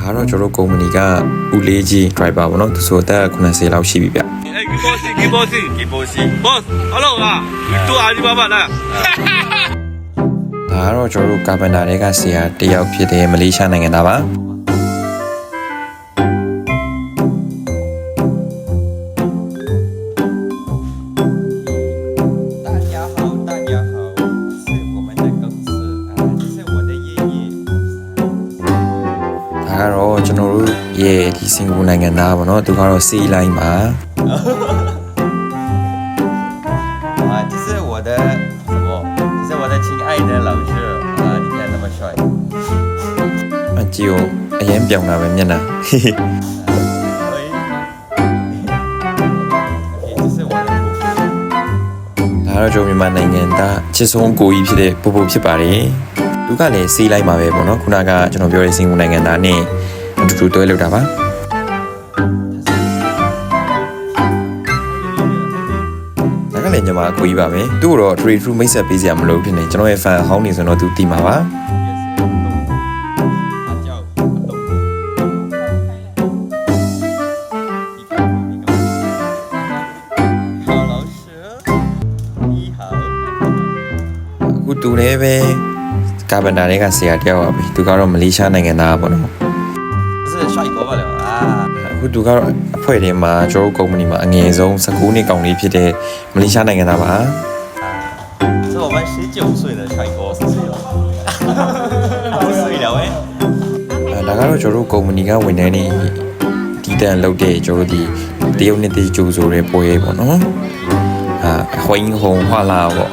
ဒါကတော့ကျွန်တော်ကုမ္ပဏီကဦးလေးကြီး driver ပေါ့နော်သူဆိုအသက်90လောက်ရှိပြီဗျအေး Gibosi Gibosi Gibosi boss hello ဟာတူအာဒီဘာဘာလားဒါကတော့ကျွန်တော်တို့ကာဗန်တာတွေကဆရာတယောက်ဖြစ်တဲ့မလေးရှားနိုင်ငံသားပါ ဒါကတော့ကျွန်တော်တို့ရဲ့ဒီစင်ကာပူနိုင်ငံသားပေါ့နော်သူကတော့စီးလိုင်းပါ 啊，这是我的什么？这是我的亲爱的老师啊，你看那么帅。 အကြည့်ကိုအရင်ပြောင်းတာပဲမျက်နှာ 喂。OK，这是我的姑姑。 ဒါကတော့ကျွန်တော်မြန်မာနိုင်ငံသားချစ်ဆုံးကိုကြီးဖြစ်တဲ့ပူပူဖြစ်ပါတယ် သူကလည်းစီးလိုက်မှာပဲပေါ့နော်ခုနကကျွန်တော်ပြောတဲ့စင်ကူနိုင်ငံသားနဲ့အတူတူတွဲလုပ်တာပါလည်းညီမအကိုကြီးပါပဲသူ့ကိုတော့ trade through မိတ်ဆက်ပေးစရာမလိုဘူးဖြစ်နေကျွန်တော်ရဲ့ fan ဟောင်းနေဆိုတော့သူတီးမှာပါတူတယ်ပဲ ကာဗန်တာတွေကဆရာတယောက်ပါပြီသူကတော့မလေးရှားနိုင်ငံသားပေါ့နော် 是帅哥罢了啊。 အခုသူကတော့အဖွဲ့ထဲမှာကျွန်တော်တို့ကုမ္ပဏီမှာအငယ်ဆုံး19နှစ်ကောင်လေးဖြစ်တဲ့မလေးရှားနိုင်ငံသားပါ 是我们十九岁的帅哥，十岁了，不岁了喂。 အဲဒါကတော့ကျွန်တော်တို့ကုမ္ပဏီကဝန်ထမ်းတွေတည်တံ့လုပ်တဲ့ကျွန်တော်တို့ဒီတရုတ်နှစ်တည်းကြိုးဆိုတဲ့ပွဲပေါ့နော်အာဟွိင်းဟုံဟွာလာပေါ့